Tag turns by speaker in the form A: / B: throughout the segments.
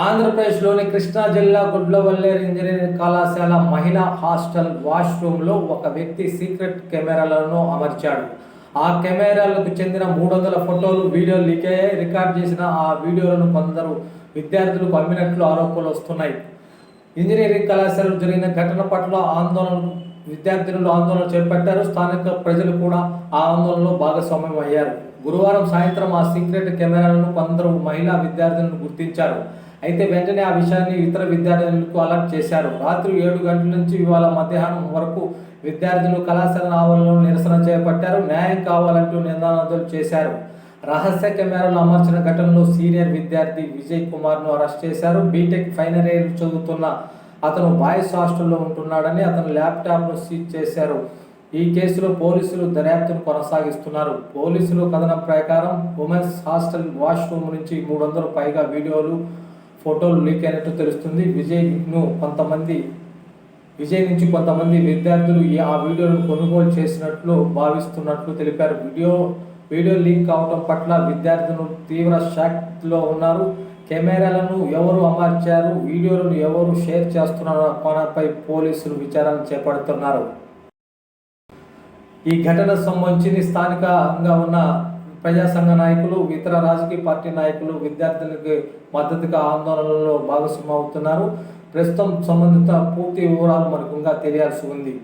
A: ఆంధ్రప్రదేశ్లోని కృష్ణా జిల్లా గుడ్లవల్లేరు ఇంజనీరింగ్ కళాశాల మహిళా హాస్టల్ వాష్రూమ్లో ఒక వ్యక్తి సీక్రెట్ కెమెరాలను అమర్చాడు. ఆ కెమెరాలకు చెందిన మూడు వందల ఫోటోలు వీడియోలు లీక్ అయ్యాయి. రికార్డ్ చేసిన ఆ వీడియోలను కొందరు విద్యార్థులకు అమ్మినట్లు ఆరోపణలు వస్తున్నాయి. ఇంజనీరింగ్ కళాశాలలో జరిగిన ఘటన పట్ల ఆందోళన విద్యార్థినులు ఆందోళన చేపట్టారు. స్థానిక ప్రజలు కూడా ఆ ఆందోళనలో భాగస్వామ్యం అయ్యారు. గురువారం సాయంత్రం ఆ సీక్రెట్ కెమెరాలను కొందరు మహిళా విద్యార్థులను గుర్తించారు. అయితే వెంటనే ఆ విషయాన్ని ఇతర విద్యార్థులకు అలర్ట్ చేశారు. రాత్రి ఏడు గంటల నుంచి ఇవాళ మధ్యాహ్నం వరకు విద్యార్థులు కళాశాల ఆవరణలో నిరసన చేపట్టారు. న్యాయం కావాలంటూ నినాదాలు చేశారు. రహస్య కెమెరాలు అమర్చిన ఘటనలో సీనియర్ విద్యార్థి విజయ్ కుమార్ను అరెస్ట్ చేశారు. బీటెక్ ఫైనల్ ఇయర్ చదువుతున్న అతను బాయ్స్ హాస్టల్లో ఉంటున్నాడని అతను ల్యాప్టాప్ను సీజ్ చేశారు. ఈ కేసులో పోలీసులు దర్యాప్తును కొనసాగిస్తున్నారు. పోలీసులు కథనం ప్రకారం ఉమెన్స్ హాస్టల్ వాష్రూమ్ నుంచి మూడు వందలు పైగా వీడియోలు ఫోటోలు లీక్ అయినట్టు తెలుస్తుంది. విజయ్ను కొంతమంది విజయ్ నుంచి కొంతమంది విద్యార్థులు ఈ ఆ వీడియోలను కొనుగోలు చేసినట్లు భావిస్తున్నట్లు తెలిపారు. వీడియో వీడియో లీక్ కావడం పట్ల విద్యార్థులు తీవ్ర షాక్లో ఉన్నారు. కెమెరాలను ఎవరు అమర్చారు? వీడియోలను ఎవరు షేర్ చేస్తున్నారు? కోణపై పోలీసులు విచారణ చేపడుతున్నారు. ఈ ఘటన సంబంధించి స్థానికంగా ఉన్న ప్రజా సంఘ నాయకులు ఇతర రాజకీయ పార్టీ నాయకులు విద్యార్థులకు మద్దతుగా ఆందోళనలో భాగస్వామవుతున్నారు ప్రస్తుతం సంబంధిత పూర్తి వివరాలు మనకు ఇంకా తెలియాల్సి ఉంది.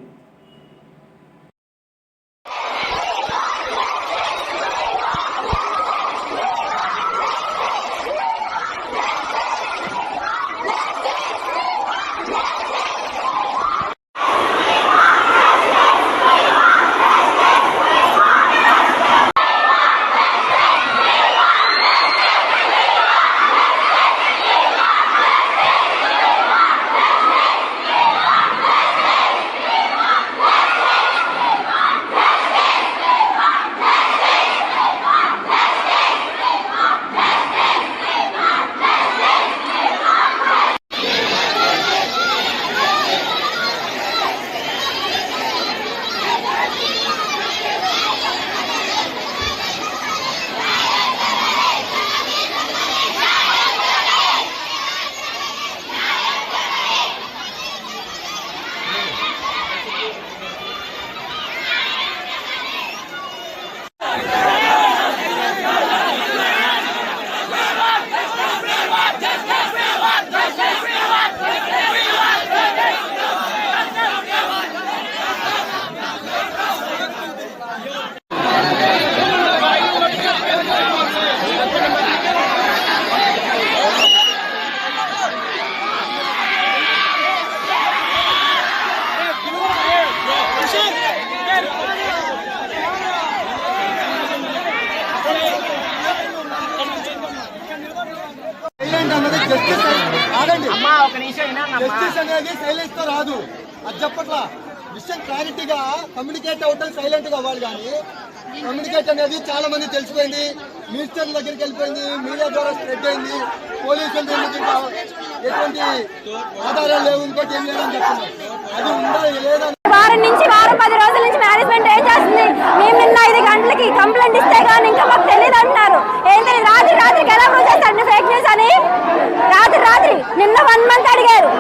B: జస్టిస్ జస్టిస్ అనేది సైలెన్స్తో రాదు. అది చెప్పట్లా. విషయం క్లారిటీగా కమ్యూనికేట్ అవటం సైలెంట్గా అవ్వాలి కానీ కమ్యూనికేట్ అనేది చాలా మంది తెలిసిపోయింది. మినిస్టర్ దగ్గరికి వెళ్ళిపోయింది మీడియా ద్వారా స్ప్రెడ్ అయింది పోలీసుల ఎటువంటి ఆధారాలు లేవు ఇంకోటి ఏం లేదని చెప్తున్నారు అది ఉండాలి లేదా
C: వారం నుంచి వారం పది రోజుల నుంచి మేనేజ్మెంట్ ఏం చేస్తుంది? మేము నిన్న ఐదు గంటలకి కంప్లైంట్ ఇస్తే కానీ ఇంకా మాకు తెలియదు అంటున్నారు. ఏంటి రాత్రి రాత్రికి ఎలా ప్రూవ్ అండి ఫేక్ న్యూస్ అని? రాత్రి రాత్రి నిన్న వన్ మంత్ అడిగారు.